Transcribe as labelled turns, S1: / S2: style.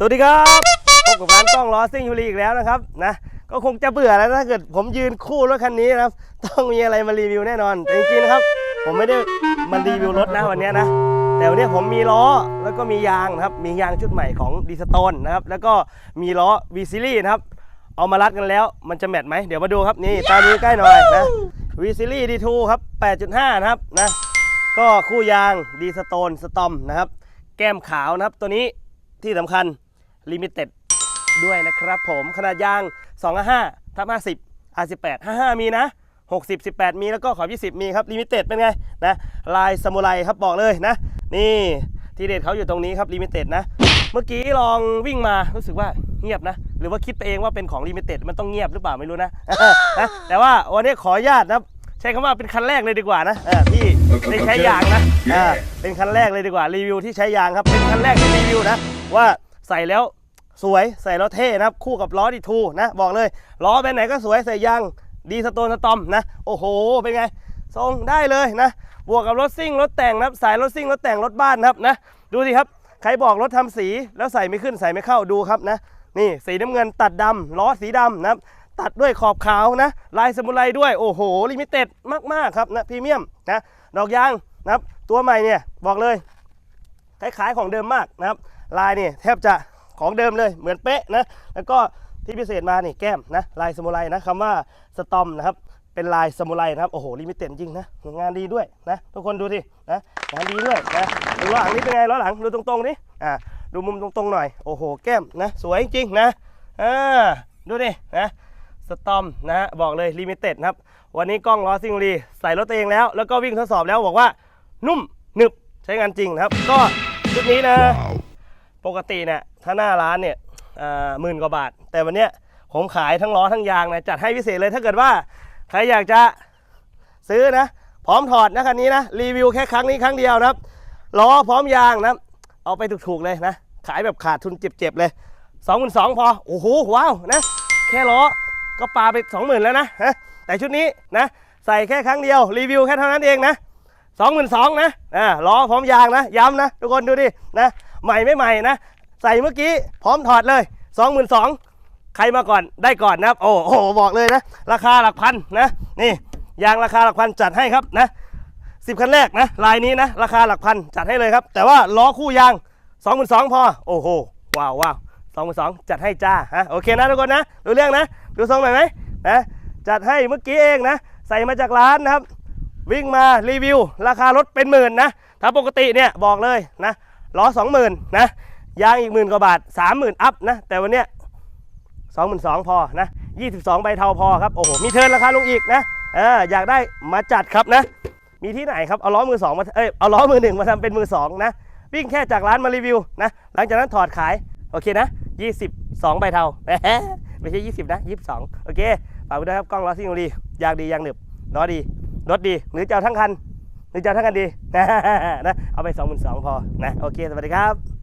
S1: สวัสดีครับพบกับร้านกล้องล้อซิ่งยูรีอีกแล้วนะครับนะก็คงจะเบื่อแล้วถ้าเกิดผมยืนคู่รถคันนี้นะครับ ต้องมีอะไรมารีวิวแน่นอน แต่จริงๆนะครับ ผมไม่ได้มารีวิวรถนะวันนี้นะ แต่วันนี้ผมมีล้อแล้วก็มียางนะครับ มียางชุดใหม่ของดีสโตนนะครับ แล้วก็มีล้อ V Series นะครับ เอามารัดกันแล้ว มันจะแมทไหมเดี๋ยวมาดูครับนี่ตามนี้ใกล้หน่อยนะ V Series D2 ครับ 8.5 นะครับนะก็คู่ยางดีสโตนสตอมนะครับ แก้มขาวนะครับตัวนี้ที่สำคัญ ลิมิเต็ดด้วยนะครับผมขนาดยาง255ทับ50 R18 55 มีนะ 60 18 มีแล้วก็ขอบ20 มีครับลิมิเต็ดเป็นไงนะลายซามูไรครับบอกเลยนะ นี่ที่เด็ดเขาอยู่ตรงนี้ครับลิมิเต็ดนะ เมื่อกี้ลองวิ่งมารู้สึกว่าเงียบนะ หรือว่าคิดไปเองว่าเป็นของลิมิเต็ดมันต้องเงียบหรือเปล่าไม่รู้นะนะแต่ว่าวันนี้ขออนุญาตนะใช้คำว่าเป็นคันแรกเลยดีกว่านะเออที่ได้ใช้ยางนะอ่าเป็นคันแรกเลยดีกว่ารีวิวที่ใช้ยางครับเป็นคันแรกที่รีวิวนะว่าใส่แล้ว สวยใส่แล้วเท่นะครับ คู่กับล้อดีทูนะ บอกเลยล้อแบนไหนก็สวยใส่ยางดีสโตนสตอมนะ โอ้โห เป็นไง ทรงได้เลยนะ บวกกับรถซิ่งรถแต่งนะครับ สายรถซิ่งรถแต่งรถบ้านนะครับนะ ดูสิครับ ใครบอกรถทำสีแล้วใส่ไม่ขึ้นใส่ไม่เข้าดูครับนะ นี่สีน้ำเงินตัดดำล้อสีดำนะครับ ตัดด้วยขอบขาวนะ ลายสมุไรด้วย โอ้โห ลิมิเต็ดมาก ๆ ครับนะพรีเมียมนะ ดอกยางนะครับ ตัวใหม่เนี่ยบอกเลย คล้ายๆของเดิมมากนะครับ ลายนี่แทบจะ ของเดิมเลยเหมือนเป๊ะนะแล้วก็ที่พิเศษมานี่แก้มนะลายสมุไรนะคำว่าสตอมนะครับเป็นลายสมุไรนะครับโอ้โหลิมิเต็ดจริงนะงานดีด้วยนะทุกคนดูสินะงานดีด้วยนะดูล้อหลังนี่เป็นไงล้อหลังดูตรงๆนี่อ่าดูมุมตรงๆหน่อยโอ้โหแก้มนะสวยจริงๆนะอ่าดูดินะสตอมนะฮะบอกเลยลิมิเต็ดนะครับวันนี้กล้องล้อซิงรีใส่รถตัวเองแล้ว แล้วก็วิ่งทดสอบแล้วบอกว่านุ่มหนึบใช้งานจริงนะครับ ก็ชุดนี้นะ ปกติเนี่ย ถ้าหน้าร้านเนี่ยหมื่นกว่าบาท แต่วันเนี้ยผมขายทั้งล้อทั้งยางนะจัดให้พิเศษเลยถ้าเกิดว่าใครอยากจะซื้อนะ พร้อมถอดนะคันนี้นะรีวิวแค่ครั้งนี้ครั้งเดียวนะครับล้อพร้อมยางนะเอาไปถูกๆเลยนะ ขายแบบขาดทุนเจ็บๆเลย2 2 0 0 0พอโอ้โหว้าวนะแค่ล้อก็ปาไป 20,000 แล้วนะฮะแต่ชุดนี้นะใส่แค่ครั้งเดียวรีวิวแค่เท่านั้นเองนะ22,000นะอ่าล้อพร้อมยางนะย้ำนะ ทุกคนดูดินะใหม่ไม่ใหม่นะ ใส่เมื่อกี้พร้อมถอดเลย 22,000ใครมาก่อนได้ก่อนนะครับ โอ้โหบอกเลยนะ ราคาหลักพันนะ นี่ยางราคาหลักพันจัดให้ครับนะสิบคันแรกนะลายนี้นะ ราคาหลักพันจัดให้เลยครับ แต่ว่าล้อคู่ยาง 22,000พอโอ้โหว้าวว้าวสองพันสองจัดให้จ้าฮะโอเคนะทุกคนนะดูเรื่องนะ ดูทรงหน่อยไหมนะจัดให้เมื่อกี้เองนะ ใส่มาจากร้านนะครับ วิ่งมารีวิว ราคารถเป็นหมื่นนะถ้าปกติเนี่ยบอกเลยนะล้อสองหมื่นนะ ยางอีกหมื่นกว่าบาทสามหมื่นอัพนะ แต่วันเนี้ยสองหมื่นสองพอนะยี่สิบสองใบเทาพอครับ โอ้โห มีเทิร์นราคาลงอีกนะเอออยากได้มาจัดครับนะ มีที่ไหนครับเอาล้อมือสองมาเอ้ยเอาล้อมือหนึ่งมาทำเป็นมือสองนะวิ่งแค่จากร้านมารีวิวนะหลังจากนั้นถอดขายโอเคนะ22ใบเทาไม่ใช่20นะ22โอเคฝากไว้ด้วยครับกล้องล้อซิ่งดียางดียางหนึบล้อดีรถดีหรือจะเอาทั้งคันหรือจะเอาทั้งคันดีนะเอาไป22,000พอนะโอเคสวัสดีครับ